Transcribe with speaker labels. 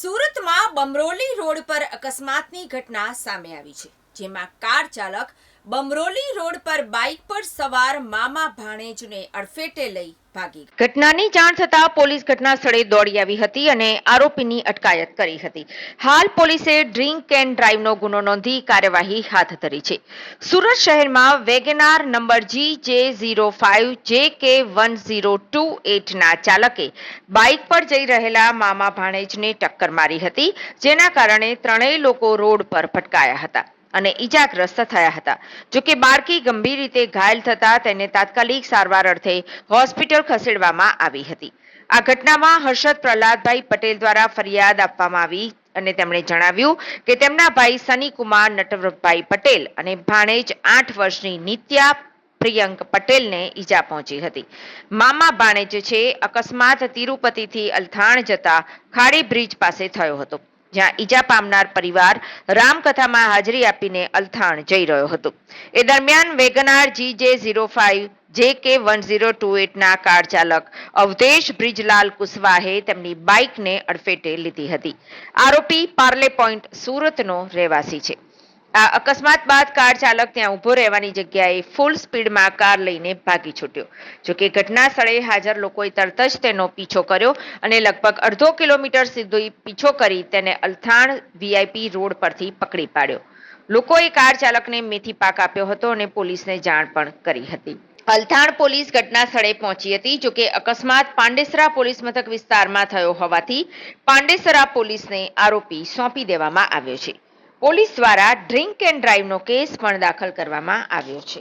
Speaker 1: સુરતમાં બમરોલી રોડ પર અકસ્માતની ઘટના સામે આવી છે. જેમાં કાર ચાલક બમરોલી રોડ પર બાઇક પર સવાર મામા ભાણેજને અડફેટે લઈ ભાગી
Speaker 2: ઘટનાની જાણ થતાં પોલીસ ઘટના સ્થળે દોડી આવી હતી અને આરોપીની અટકાયત કરી હતી. હાલ પોલીસે ડ્રિંક એન્ડ ડ્રાઈવનો ગુનો નોંધી કાર્યવાહી હાથ ધરી છે. સુરત શહેરમાં વેગેનાર નંબર જી જે ઝીરો ફાઇવ જે કે વન ઝીરો ટુ એટના ચાલકે બાઇક પર જઈ રહેલા મામા ભાણેજને ટક્કર મારી હતી, જેના કારણે ત્રણેય લોકો રોડ પર ભટકાયા હતા. અને ઈજાગ્રસ્ત થયા હતા. જોકે બાળકી ગંભીર રીતે ઘાયલ થતા તેને તાત્કાલિક સારવાર અર્થે હોસ્પિટલ ખસેડવામાં આવી હતી. આ ઘટનામાં હર્ષદ પ્રહલાદભાઈ પટેલ દ્વારા ફરિયાદ આપવામાં આવી અને તેમણે જણાવ્યું કે તેમના ભાઈ સનીકુમાર નટવરભાઈ પટેલ અને ભાણેજ આઠ વર્ષની નિત્યા પ્રિયંક પટેલને ઈજા પહોંચી હતી. મામા ભાણેજ છે, અકસ્માત તિરુપતિથી અલથાણ જતા ખાડી બ્રિજ પાસે થયો હતો. જ્યાં ઈજા પામનાર પરિવાર રામકથામાં હાજરી આપીને અલથાણ જઈ રહ્યો હતો. એ દરમિયાન વેગનાર જી જે ઝીરો ફાઇવ જે કે વન ઝીરો ટુ એટના કાર ચાલક અવધેશ બ્રિજલાલ કુશવાહે તેમની બાઇકને અડફેટે લીધી હતી. આરોપી પાર્લે પોઈન્ટ સુરતનો રહેવાસી છે. આ અકસ્માત બાદ કાર ચાલક ત્યાં ઊભો રહેવાની જગ્યાએ ફૂલ સ્પીડમાં કાર લઈને ભાગી છૂટ્યો. જોકે ઘટના સ્થળે હાજર લોકોએ તરત જ તેનો પીછો કર્યો અને લગભગ અડધો કિલોમીટર સીધો પીછો કરી તેને અલથાણ વીઆઈપી રોડ પરથી પકડી પાડ્યો. લોકોએ કાર ચાલકને મેથી પાક આપ્યો હતો અને પોલીસને જાણ પણ કરી હતી. અલથાણ પોલીસ ઘટના સ્થળે પહોંચી હતી જોકે અકસ્માત પાંડેસરા પોલીસ મથક વિસ્તારમાં થયો હોવાથી પાંડેસરા પોલીસને આરોપી સોંપી દેવામાં આવ્યો છે. પોલીસ દ્વારા ડ્રિંક એન્ડ ડ્રાઈવનો કેસ પણ દાખલ કરવામાં આવ્યો છે.